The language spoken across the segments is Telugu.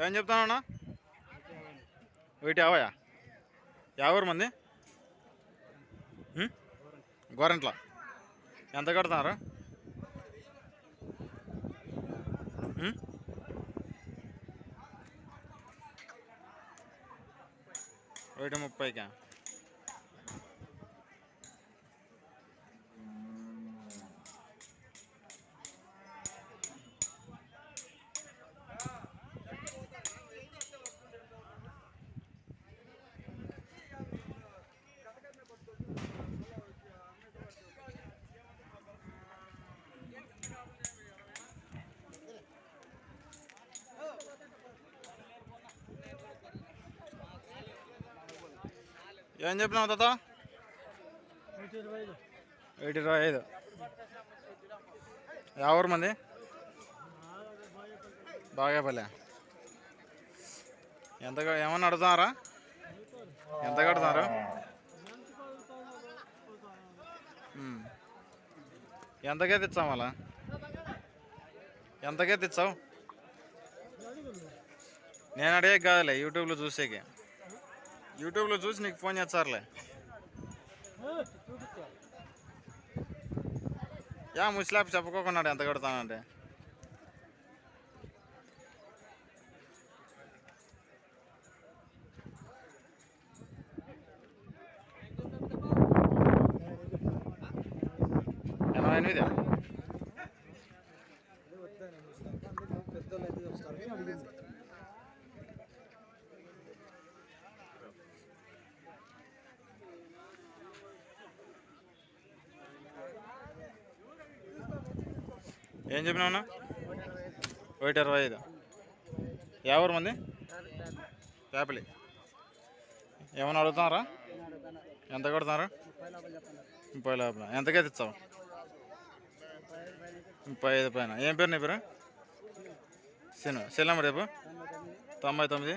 ఏం చెప్తానన్నా ఒకటి యావయా యాభై మంది? గోరెంట్ల. ఎంత కడుతున్నారు? ఒకటి ముప్పైకా? ఏం చెప్పినావు తాత? ఎయిట్ ఇరవై ఐదు ఎవరు మంది? బాగేపల్లె. ఎంత ఏమన్నా అడుగుతున్నారా? ఎంత కడుతున్నారు? ఎంతకే తెచ్చావు అలా ఎంతకే తెచ్చావు? నేను అడిగే కాదులే యూట్యూబ్లో చూసేకి. యూట్యూబ్లో చూసి నీకు ఫోన్ చేస్తారులే యా ముస్లాబ్ చెప్పుకోకున్నాడు ఎంత కడతానంటే. ఎనభై ఎనిమిది ఏం చెప్పినావునా ఒకటి ఇరవై ఐదు. ఎవరు మంది? పేపలి ఏమైనా అడుగుతున్నారా? ఎంత కొడుతున్నారు? ముప్పై లోపల. ఎంతకైతే ఇస్తావు? ముప్పై ఐదు పైన. ఏం పేరు నీ పేరు? సిను. సెల్ రేపు తొంభై తొమ్మిది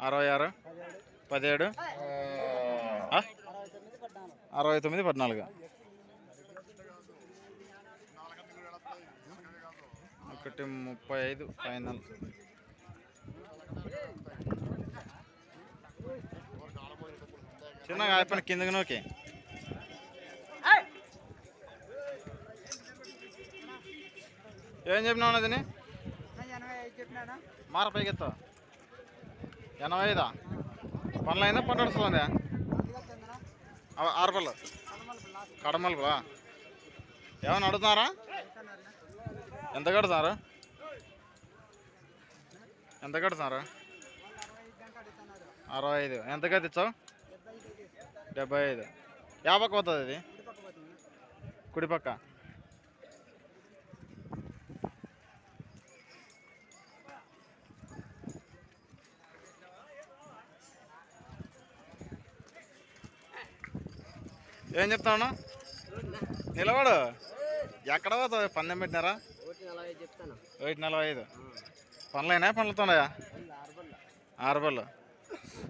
అరవై ఆరు పదిహేడు అరవై తొమ్మిది పద్నాలుగు. ఒకటి ముప్పై ఐదు ఫైనల్. చిన్నగా అయిపోయిన కిందకి నోకి. ఏం చెప్పినావు దీన్ని? మార పైకి ఎత్తావు ఎనభై ఐదా పనులు అయినా పంట వస్తుందా ఆరు పళ్ళు కడమలుపులా? ఏమైనా అడుగుతున్నారా? ఎంత కడతారా? ఎంత కడతారా? అరవై ఐదు ఎంత ఇచ్చావు? డెబ్బై ఐదు యాభై పోతుంది ఇది. కుడిపక్క ఏం చెప్తాను నిలబడు. ఎక్కడ పోతుంది పందెం పెట్టినారా ఒకటి నలభై ఐదు చెప్తాను ఒకటి నలభై ఐదు పనులైనా పనులుతున్నాయా ఆరు పళ్ళు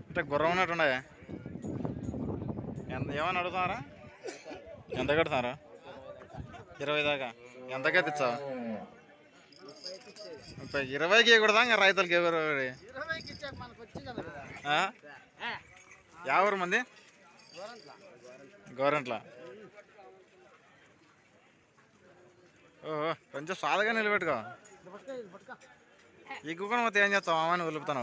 అంటే గుర్రం ఉన్నట్టున్నాయా ఎంత ఏమని అడుగుతున్నారా? ఎంత కడుతున్నారు? ఇరవై దాకా. ఎంతకే తెచ్చావు ముప్పై. ఇరవైకి ఇవ్వకూడదా? ఇంకా రైతులకి ఎవరు? ఇరవైకి యాభై మంది? గవర్నమెంట్ల ఓహో కొంచెం సాదగా నిలబెట్టుకో. ఈ కుక్కను మొత్తం ఏం చేస్తావు? అమ్మని వదులుపుతాను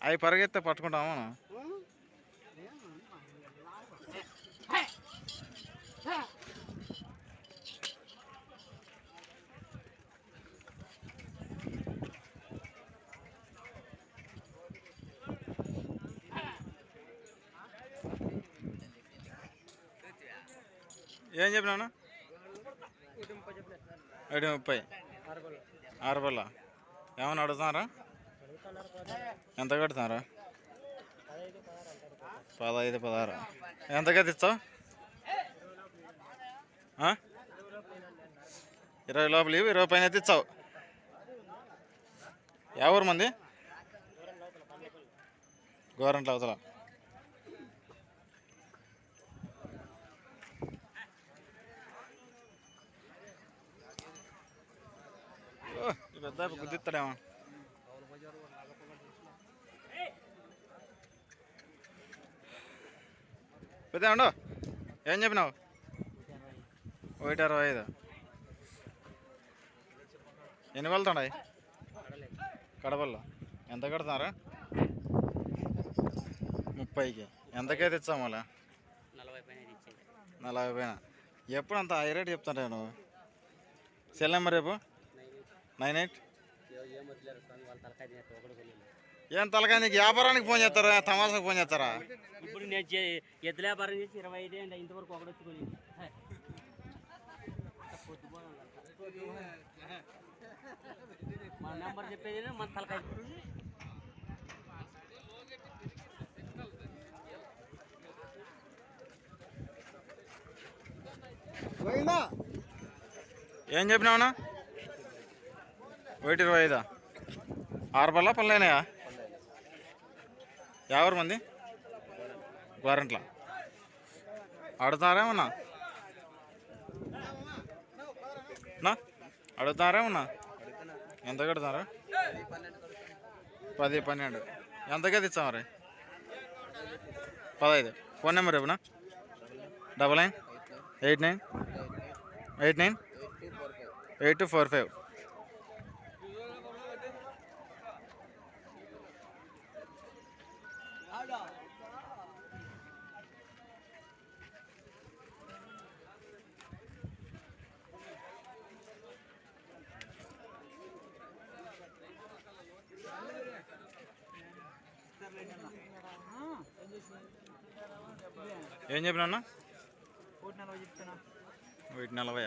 అవి పరిగెత్తే పట్టుకుంటాము మనం? ఏం చెప్పినా ఏడు ముప్పై. ఆరు బల్ల ఏమన్నా అడుగుతున్నారా? అడుగుతున్నారు పదహైదు ఎంత కడుతున్నారా? పదహైదు పదహారు. ఎంత కదిస్తావు ఇరవై లోపల ఇరవై పైన తెచ్చావు ఇచ్చావు ఎవరు మంది? గోరంట్ల అవతల ఓ, ఈ పెద్ద గుద్దిస్తాడేమో పెద్ద ఉండు. ఏం చెప్పినావు? ఒకటి అరవై ఐదు. ఎన్ని వెళ్తున్నాయి కడపల్లో. ఎంత కడుతున్నారు? ముప్పైకి. ఎంతకైతే ఇచ్చాం మళ్ళా? నలభై పైన. నలభై పైన ఎప్పుడు అంత హై రేట్ చెప్తాను నువ్వు? సెల్ నెంబర్ రేపు నైన్ ఎయిట్? ఏం తలకాయ నీకు? వ్యాపారానికి ఫోన్ చేస్తారా? తమాషాకు ఫోన్ చేస్తారా? ఇప్పుడు నేను చే ఎద్దు వ్యాపారం చేసి ఇరవై ఐదు అండి ఇంతవరకు ఒకటి వచ్చి కొనింది మన నెంబర్ చెప్పేది మన తలకాయ. ఏం చెప్పినావునా ఒకటి ఇరవై ఐదా? ఆరు పళ్ళ? పళ్ళైనాయా? ఎవరు మంది? వారంట్ల? అడుగుతారేమన్నా నా? అడుగుతారేమన్నా ఎంత కడుతున్నారు? పది పన్నెండు. ఎంతకైతే తెచ్చాం మరి? పదహైదు. ఫోన్ నెంబర్ ఇవ్వనా? Double nine? Eight nine? Eight nine? Eight two four five. ఏం చెప్పినా అన్న? కోటి నలభై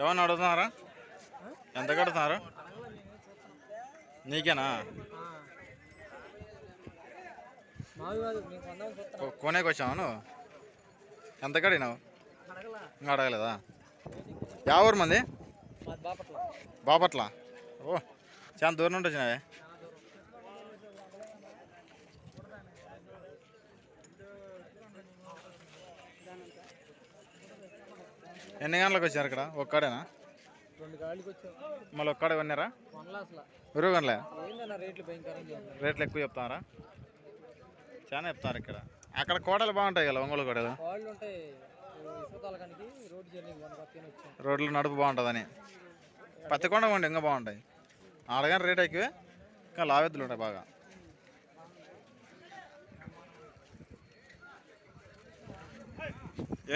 ఏమన్నా అడుగుతున్నారా? ఎంత కడుతున్నారు? నీకేనా? కొనేకి వచ్చావు నువ్వు? ఎంత కడిగినావు? ఇంకా అడగలేదా? యా ఊరు మంది? మాది బాపట్ల. బాపట్ల? ఓ చాలా దూరం నుండి వచ్చినావే. ఎన్ని గంటలకు వచ్చారు ఇక్కడ? ఒక్కడేనా? మళ్ళీ ఒక్కడే కొన్నారా? కొనలే ఏందన్న రేట్లు ఎక్కువ చెప్తారా? చాలా చెప్తారు ఇక్కడ. అక్కడ కోడలు బాగుంటాయి కదా ఒంగోలు కోడలు? రోడ్లు నడుపు బాగుంటుందని. పత్తికొండ కొండ ఇంకా బాగుంటాయి. అడగానే రేట్ ఎక్కువే ఇంకా లావెద్దులు ఉంటాయి బాగా.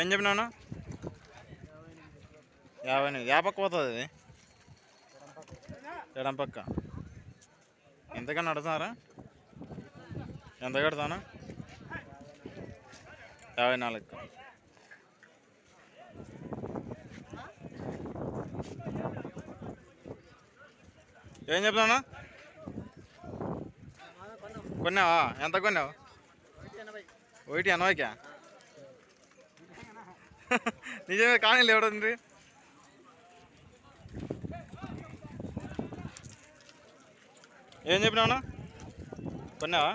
ఏం చెప్పినాను యాభై ఎనిమిది. యాపక్క పోతుంది అది? ఎడం పక్క. ఎంతకన్నా అడుగుతున్నారా? ఎంత కడతాను? యాభై నాలుగు ఏం చెప్తున్నా కొన్నావా? ఎంత కొన్నావు? ఒకటి ఎనభైకా? నిజమే కానీ లేవడండి ఏం చెప్పినావునా కొన్నావా?